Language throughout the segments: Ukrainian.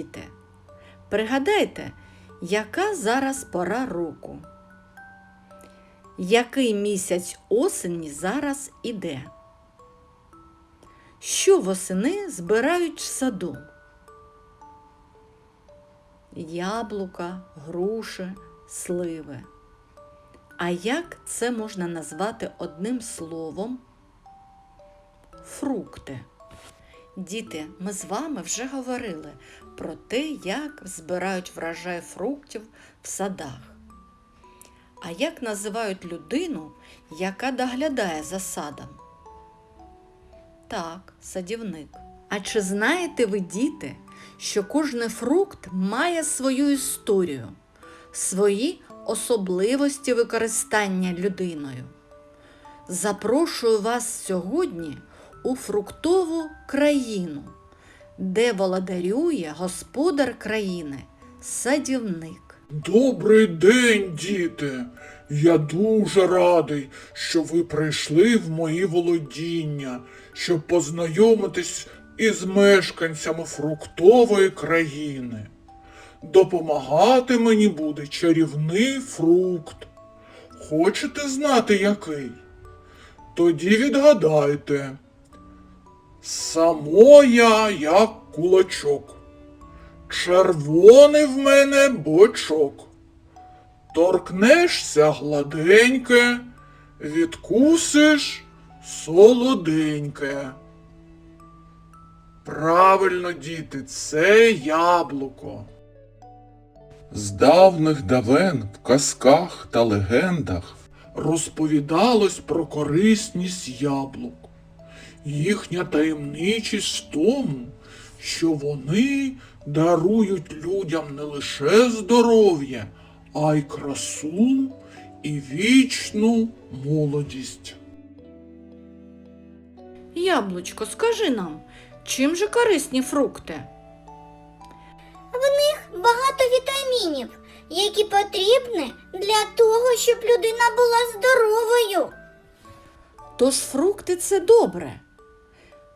Діти! Пригадайте, яка зараз пора року? Який місяць осені зараз іде? Що восени збирають в саду? Яблука, груші, сливи. А як це можна назвати одним словом? Фрукти. Діти, ми з вами вже говорили про те, як збирають врожай фруктів в садах. А як називають людину, яка доглядає за садом? Так, садівник. А чи знаєте ви, діти, що кожний фрукт має свою історію, свої особливості використання людиною? Запрошую вас сьогодні у фруктову країну, де володарює господар країни садівник. Добрий день, діти! Я дуже радий, що ви прийшли в мої володіння, щоб познайомитись із мешканцями фруктової країни. Допомагати мені буде чарівний фрукт. Хочете знати який? Тоді відгадайте. Само я як кулачок. Червоний в мене бочок. Торкнешся гладеньке, відкусиш солоденьке. Правильно, діти, це яблуко. З давних давен в казках та легендах розповідалось про корисність яблук. Їхня таємничість в тому, що вони дарують людям не лише здоров'я, а й красу і вічну молодість. Яблучко, скажи нам, чим же корисні фрукти? В них багато вітамінів, які потрібні для того, щоб людина була здоровою. Тож фрукти це добре.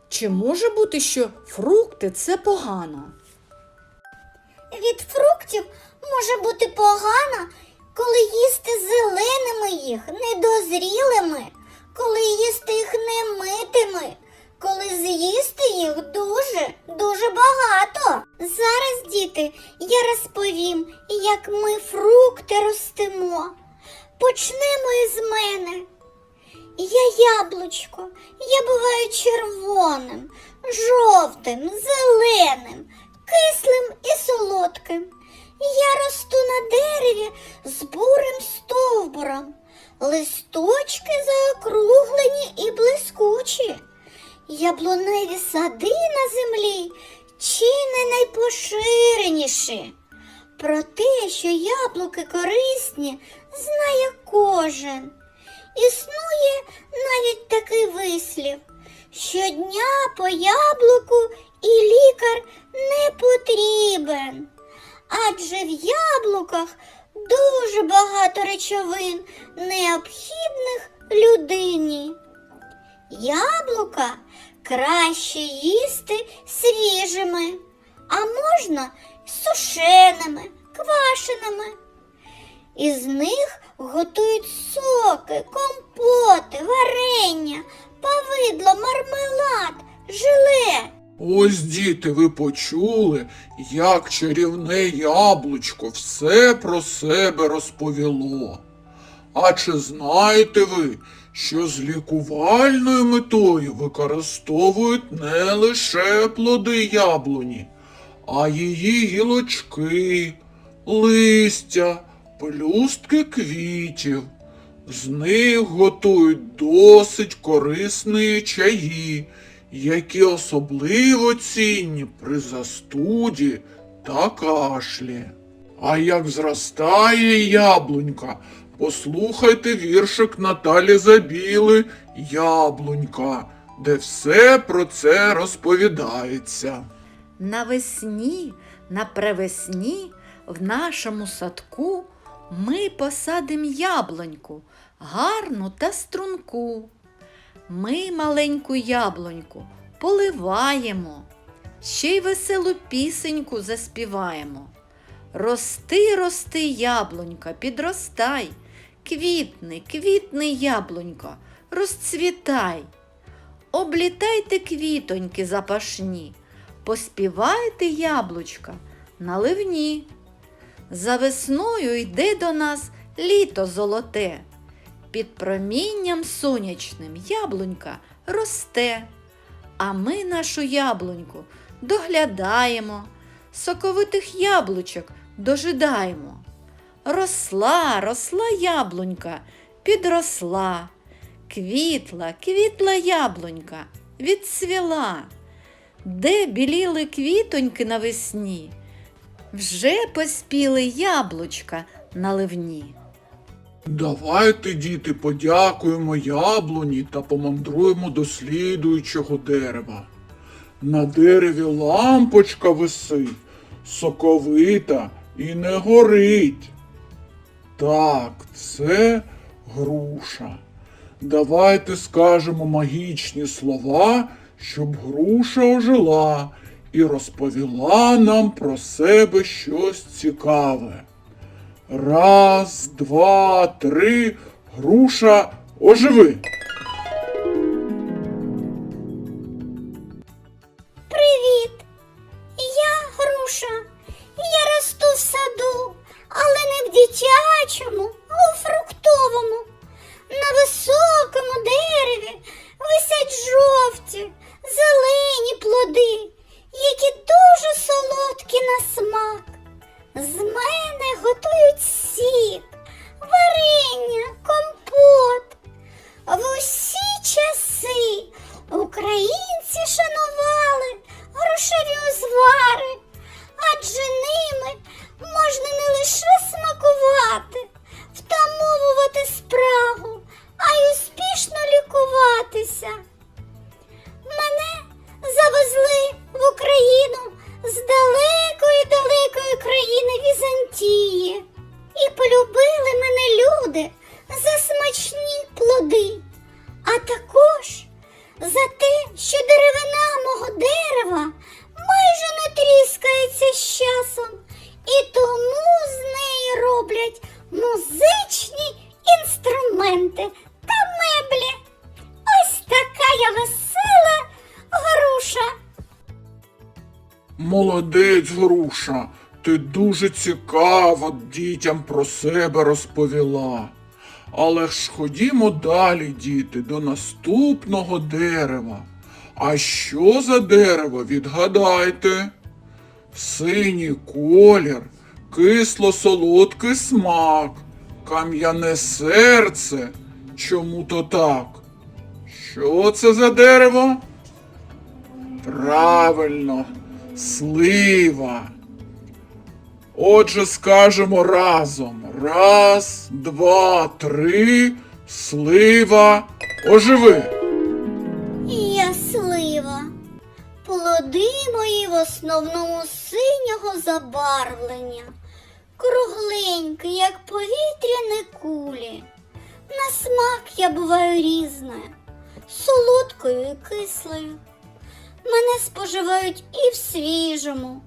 Чи може бути, що фрукти це погано? Від фруктів може бути погано, коли їсти зеленими їх, недозрілими, коли їсти їх немитими, коли з'їсти їх дуже, дуже багато. Зараз, діти, я розповім, як ми фрукти ростимо. Почнемо із мене. Я яблучко, я буваю червоним, жовтим, зеленим, кислим і солодким. Я росту на дереві з бурим стовбуром, листочки заокруглені і блискучі. Яблуневі сади на землі чи не найпоширеніші. Про те, що яблуки корисні, знає кожен. Існує навіть такий вислів. Щодня по яблуку і лікар не потрібен. Адже в яблуках дуже багато речовин, необхідних людині. Яблука краще їсти свіжими, а можна сушеними, квашеними. Із них готують соки, компоти, варення, повидло, мармелад, желе. Ось, діти, ви почули, як чарівне яблучко все про себе розповіло. А чи знаєте ви, що з лікувальною метою використовують не лише плоди яблуні, а її гілочки, листя, пелюстки квітів. З них готують досить корисні чаї, які особливо цінні при застуді та кашлі. А як зростає яблунька, послухайте віршик Наталі Забіли Яблунька, де все про це розповідається. Навесні, на превесні в нашому садку ми посадим яблуньку, гарну та струнку. Ми маленьку яблуньку поливаємо, ще й веселу пісеньку заспіваємо. Рости, рости, яблунька, підростай, квітни, квітни, яблунько, розцвітай. Облітайте квітоньки запашні, поспівайте яблучка наливні. За весною йде до нас літо золоте, під промінням сонячним яблунька росте, а ми нашу яблуньку доглядаємо, соковитих яблучок дожидаємо. Росла, росла яблунька, підросла, квітла, квітла яблунька, відцвіла. Де біліли квітоньки навесні, вже поспіли яблучка наливні. Давайте, діти, подякуємо яблуні та помандруємо до слідуючого дерева. На дереві лампочка висить, соковита і не горить. Так, це груша. Давайте скажемо магічні слова, щоб груша ожила і розповіла нам про себе щось цікаве. Раз, два, три, груша, оживи. Усі часи українці шанували грошові узвари, адже ними можна не лише смакувати, втамовувати спрагу, а й успішно лікуватися. Мене завезли в Україну з інструменти та меблі. Ось така я весела груша. Молодець, груша, ти дуже цікаво дітям про себе розповіла. Але ж ходімо далі, діти, до наступного дерева. А що за дерево, відгадайте? Синій колір, кисло-солодкий смак, кам'яне серце. Чому то так? Що це за дерево? Правильно, слива. Отже, скажемо разом. Раз, два, три, слива. Оживи. Я слива. Плоди мої в основному синього забарвлення, кругленькі, як повітряні кулі. На смак я буваю різною, солодкою і кислою. Мене споживають і в свіжому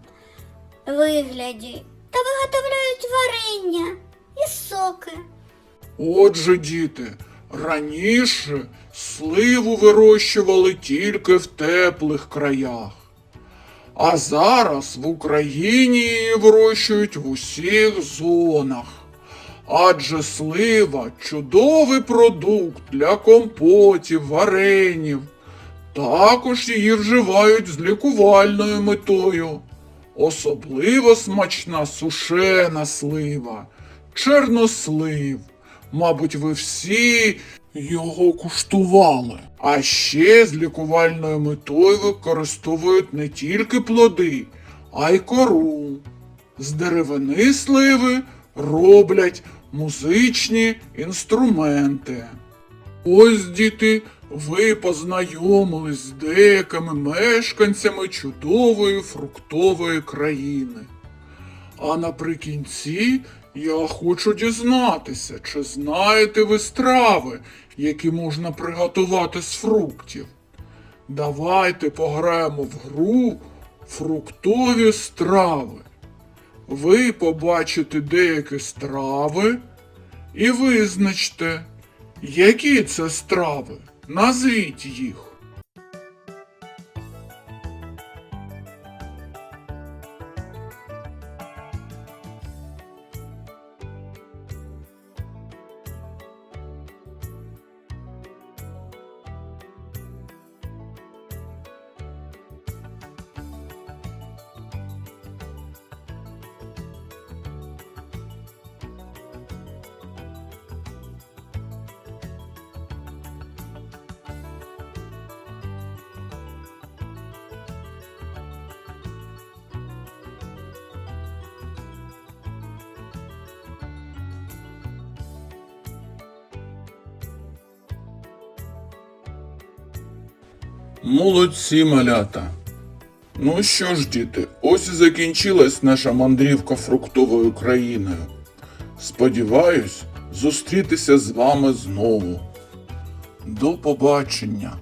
вигляді та виготовляють варення і соки. Отже, діти, раніше сливу вирощували тільки в теплих краях. А зараз в Україні її вирощують в усіх зонах. Адже слива чудовий продукт для компотів, варенів. Також її вживають з лікувальною метою. Особливо смачна сушена слива, чорнослив. Мабуть, ви всі його куштували. А ще з лікувальною метою використовують не тільки плоди, а й кору. З деревини сливи роблять музичні інструменти. Ось, діти, ви познайомились з деякими мешканцями чудової фруктової країни. А наприкінці я хочу дізнатися, чи знаєте ви страви, які можна приготувати з фруктів. Давайте пограємо в гру фруктові страви. Ви побачите деякі страви і визначте, які це страви. Назвіть їх. Молодці, малята. Ну що ж, діти, ось і закінчилась наша мандрівка фруктовою країною. Сподіваюсь, зустрітися з вами знову. До побачення!